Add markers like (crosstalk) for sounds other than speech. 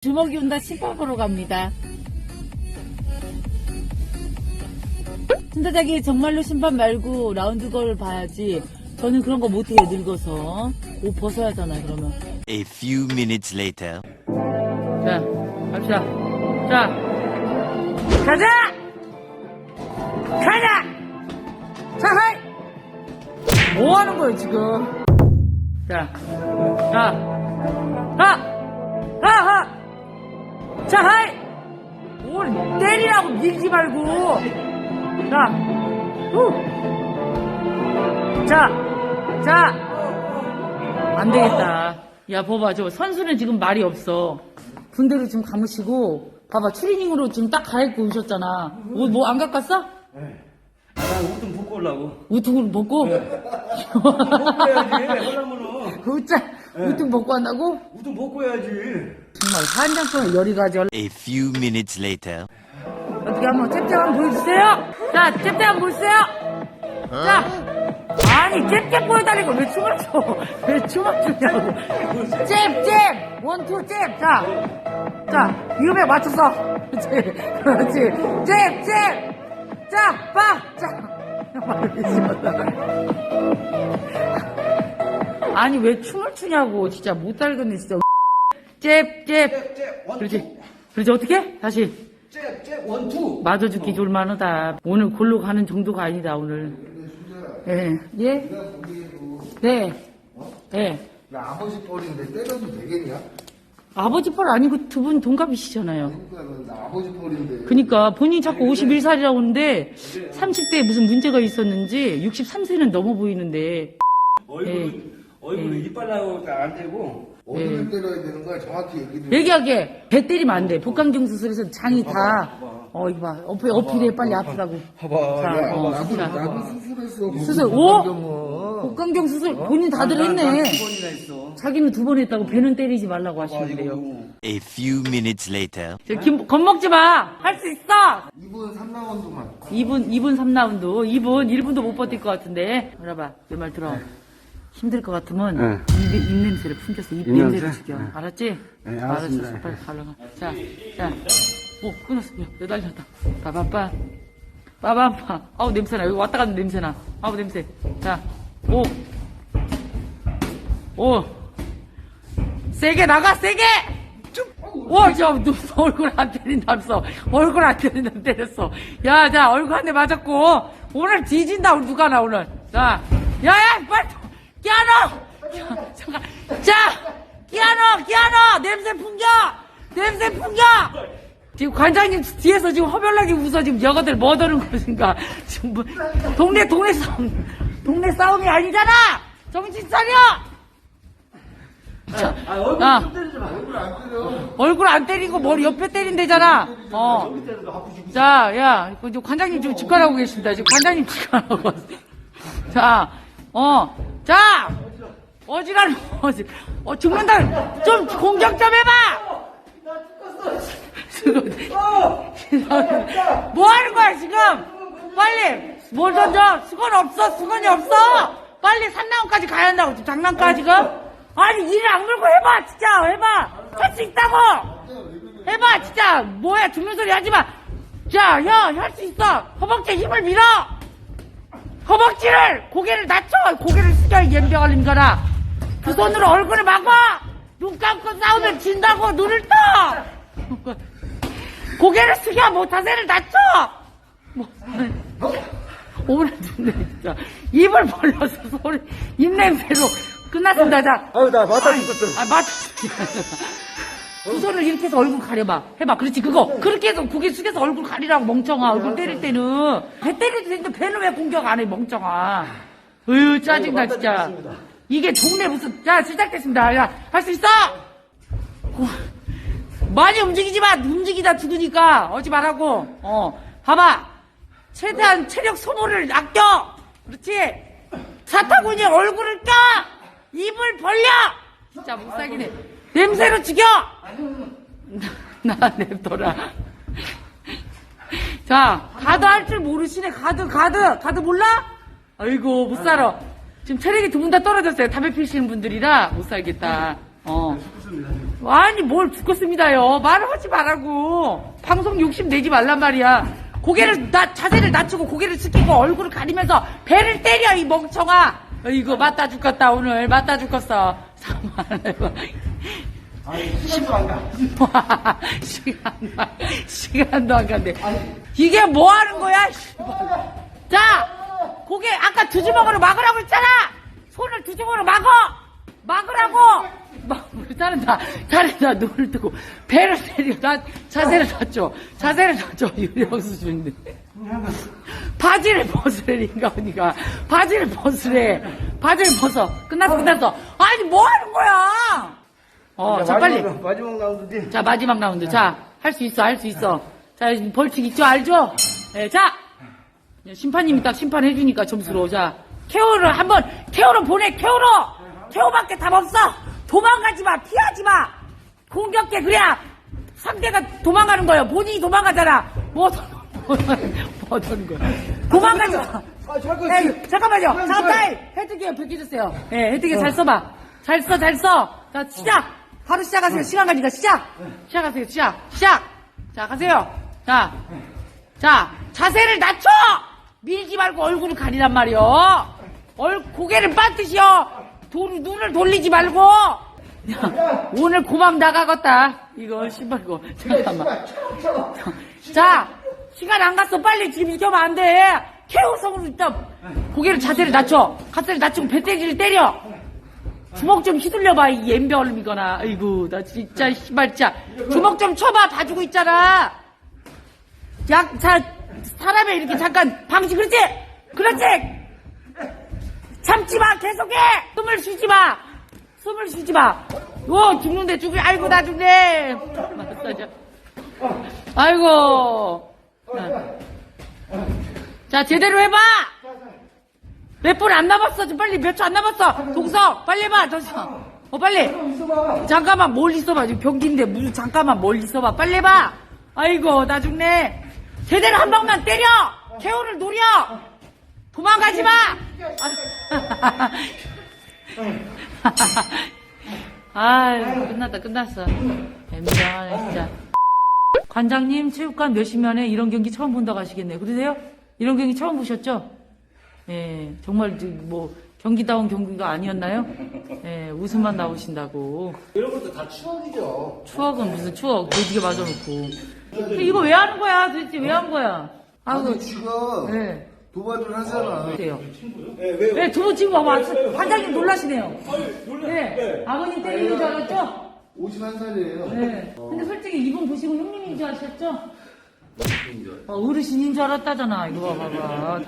주먹이 온다 심판보러 갑니다. 순자자기 정말로 심판 말고 라운드 걸 봐야지. 저는 그런 거 못해요 늙어서. 옷 벗어야 하잖아요 그러면. A few minutes later. 자 갑시다. 자 가자. 가자. 자 하이. 뭐 하는 거예요 지금? 자, 자, 하. 자, 하이! 뭘 때리라고 밀지 말고! 자, 후! 자, 자! 안 되겠다. 야, 봐봐. 저 선수는 지금 말이 없어. 군대로 지금 감으시고, 봐봐. 추리닝으로 지금 딱 갈아입고 오셨잖아. 옷 뭐안 갖고 왔어? 나옷좀 벗고 오려고. 우퉁을 벗고? 벗고야지, 하려면은. 우짜, 우퉁 벗고 한다고? 옷좀 벗고 해야지. 정말 한장 동안 열이 가져. A few minutes later. 어떻게 한번 잽잽 한번 보여주세요. 자, 잽잽 한번 보여주세요. 자, 아니 잽잽 보여달라고 왜 춤을 춰? 왜 춤을 추냐고. 잽 잽 원 투 잽. 자, 자 이음에 맞춰서. 그렇지, 그렇지. 잽 잽. 자, 빠. 자. 아니 왜 춤을 추냐고 진짜 못 알겠네 진짜. 잽 잽. 잽, 원투. 그렇지. 그렇지 어떻게? 다시. 잽, 잽, 원투. 맞아주기 졸만하다. 오늘 골로 가는 정도가 아니다, 오늘. 예. 예? 네. 예. 야, 아버지 뻘인데 때려도 되겠냐? 아버지 뻘 아니고 두 분 동갑이시잖아요. 그러니까 나 아버지 뻘인데. 그니까 본인이 자꾸 51살이라고 하는데 30대에 무슨 문제가 있었는지 63세는 넘어 보이는데 얼굴은, 얼굴은 이빨 나고 안 되고. 어디를 때려야 되는 거야? 정확히 얘기를. 얘기하게 배 때리면 안 돼. 복강경 수술에서 장이 다 어, 이거 봐. 어필, 어필해 빨리 아프다고. 봐봐. 자, 야, 어, 나도, 자. 나도 수술했어. 수술, 오? 복강경 수술 본인 다들 했네. 두 번이나 했어. 자기는 두 번 했다고 배는 때리지 말라고 하시는데요. A few minutes later. 저 김, 겁먹지 마! 할 수 있어! 2분 3라운드만. 2분, 2분 3라운드. 2분, 1분도 못 버틸 것 같은데. 알아봐. 내 말 들어. 힘들 것 같으면 네. 입, 입 냄새를 풍겨서 입, 입 냄새를 냄새? 죽여. 네. 알았지? 네, 알았습니다. 알았어. 빨리 가려가. 자, 자. 오, 끊었어. 야, 매달렸다. 빠바빠. 빠바빠. 아우, 냄새나. 여기 왔다 갔는 냄새나. 아우, 냄새. 자, 오. 오. 세게 나가, 세게! 오, 저, 너 얼굴 안 때린다면서. 얼굴 안 때린다면 때렸어. 야, 자, 얼굴 한 대 맞았고. 오늘 뒤진다, 우리 누가 나, 오늘. 자, 야, 야, 빨리, 끼아노! 자, 잠깐. 자, 끼아노, 끼아노! 냄새 풍겨! 냄새 풍겨! 지금 관장님 뒤에서 지금 허별나게 웃어 지금 여가들 뭐 하는 것인가 지금 뭐, 동네 동네 싸움 동네 싸움이 아니잖아 정신 차려 자, 아, 얼굴 아. 좀 때리지 마. 얼굴 안 때려. 얼굴 안 때리고 머리 옆에 때린대잖아. 어. 자, 야, 그 지금 관장님 지금 직관하고 계십니다. 지금 관장님 직관하고. 자, 어, 자, 어지간 어지, 어 죽는다. 좀 공격 좀 해봐. 뭐 하는 거야 지금? 빨리 뭘 던져? 수건 없어? 수건이 없어? 빨리 3라운까지 가야 한다고 지금 장난까 지금? 아니 이를 악물고 해봐 진짜 해봐 할 수 있다고 해봐 진짜 뭐야 죽는 소리 하지 마. 자, 야, 할수 있어. 허벅지에 힘을 밀어. 허벅지를 고개를 낮춰 고개를 숙여 이 연병을 님거라. 두 손으로 얼굴을 막아. 눈 감고 싸우면 진다고 눈을 떠. 고개를 숙여 모타세를 낮춰. 죽네 진짜. 입을 벌려서 소리 입 냄새로 끝났습니다. 자, 아유, 나 맞다 죽었어. 아, 맞. 두 손을 이렇게 해서 얼굴 가려봐. 해봐. 그렇지, 그거. 그렇게 해서 고개 숙여서 얼굴 가리라고, 멍청아. 얼굴 때릴 때는. 배 때려도 되는데 배는 왜 공격 안 해, 멍청아. 으유, 짜증나, 진짜. 이게 동네 무슨. 자, 시작됐습니다. 야, 할 수 있어! 오, 많이 움직이지 마. 움직이다 죽으니까. 어지 말라고. 어. 봐봐. 최대한 체력 소모를 아껴. 그렇지. 사타구니 얼굴을 껴. 입을 벌려. 진짜 못 살기네. 냄새로 죽여. 나, 나 냅둬라. 자, 가드 할 줄 모르시네. 가드, 가드, 가드 몰라? 아이고 못 살아. 지금 체력이 두 분 다 떨어졌어요. 담배 피시는 분들이라 못 살겠다. 어. 아니 뭘 죽겠습니다요. 말을 하지 말라고. 방송 욕심 내지 말란 말이야. 고개를 나 자세를 낮추고 고개를 숙이고 얼굴을 가리면서 배를 때려 이 멍청아. 이거 맞다 죽겠다 오늘 맞다 죽겠어. (laughs) 시간도 안 가. 시간도 안, 시간도 안 간대. 이게 뭐 하는 거야? 씨발. 자, 고개 아까 두 주먹으로 막으라고 했잖아. 손을 두 주먹으로 막어. 막으라고. 막 잘한다. 잘한다. 눈을 뜨고 배를 때려. 나 자세를 낮춰. 자세를 낮춰. 유령수 주인데. 바지를 벗으래니까 언니가 바지를 벗으래. 바지를 벗어. 끝났어 끝났어. 아니 뭐 하는 거야? 어, 자 빨리. 마지막, 마지막 라운드지. 자, 마지막 라운드. 자, 할 수 있어, 할 수 있어. 자, 벌칙 있죠, 알죠? 예, 자! 심판님이 딱 심판해주니까 점수로. 자, 케어를 한 번, 케어로 보내, 케어로! 케어밖에 답 없어! 도망가지 마, 피하지 마! 공격해, 그래야 상대가 도망가는 거예요. 본인이 도망가잖아. 뭐, 뭐, 뭐 하는 거야. 도망가지 마! 아, 잠깐. 에이, 잠깐만요. 잠깐, 잠깐, 잠깐. 타임! 헤드기어 벗겨주세요. 예, 헤드기어 잘 써봐. 잘 써, 잘 써. 자, 시작! 바로 시작하세요. 시간 가니까 시작! 시작하세요, 시작! 시작! 자, 가세요. 자, 자, 자세를 낮춰! 밀지 말고 얼굴을 가리란 말이요. 얼, 고개를 빠뜨시오. 도, 눈을 돌리지 말고. 야, (laughs) 오늘 고막 나가겠다. 이거, 신발고. 잠깐만. 자, 시간 안 갔어. 빨리 지금 하면 안 돼. 케어성으로 일단 고개를 자세를 낮춰. 자세를 낮추고 배때기를 때려. 주먹 좀 휘둘려봐, 이 엠별이거나. 아이고, 나 진짜, 씨발, 진짜. 주먹 좀 쳐봐, 봐주고 있잖아. 약, 자, 사람이 이렇게 잠깐, 방치, 그렇지! 그렇지! 참지 마, 계속해! 숨을 쉬지 마! 숨을 쉬지 마! 오, 죽는데 죽이, 아이고, 나 죽네! 아이고. 자, 자, 제대로 해봐! 몇 분 안 남았어. 좀 빨리 몇 초 안 남았어. 동석, 빨리 해봐. 동석. 어, 빨리. 잠깐만, 멀리 있어봐. 지금 경기인데 무슨 잠깐만 멀리 있어봐. 빨리 해봐. 아이고, 나 죽네. 제대로 한 방만 때려. 케어를 노려. 도망가지 마. (laughs) 아유, 끝났다, 끝났어. 엠병하네, 진짜. 관장님, 체육관 몇십 년에 이런 경기 처음 본다고 하시겠네요. 그러세요? 이런 경기 처음 보셨죠? 예, 정말 저뭐 경기다운 경기가 아니었나요? 예, 웃음만 나오신다고. 이런 것도 다 추억이죠. 추억은 무슨 추억? 돼지게 맞아놓고. 이거 왜 하는 거야? 도대체 왜 한 거야? 아이고, 아니 지가 네. 도발을 하잖아. 그래요. 예, 왜요? 네, 두분 지금 봐봐. 관장님 놀라시네요. 아니, 놀라. 네, 아버님 때리는 줄 알았죠? 51살이에요. 네. 근데 솔직히 이분 보시고 형님인 줄 아셨죠? 어, 어르신인 줄 알았다잖아. 이거 봐봐.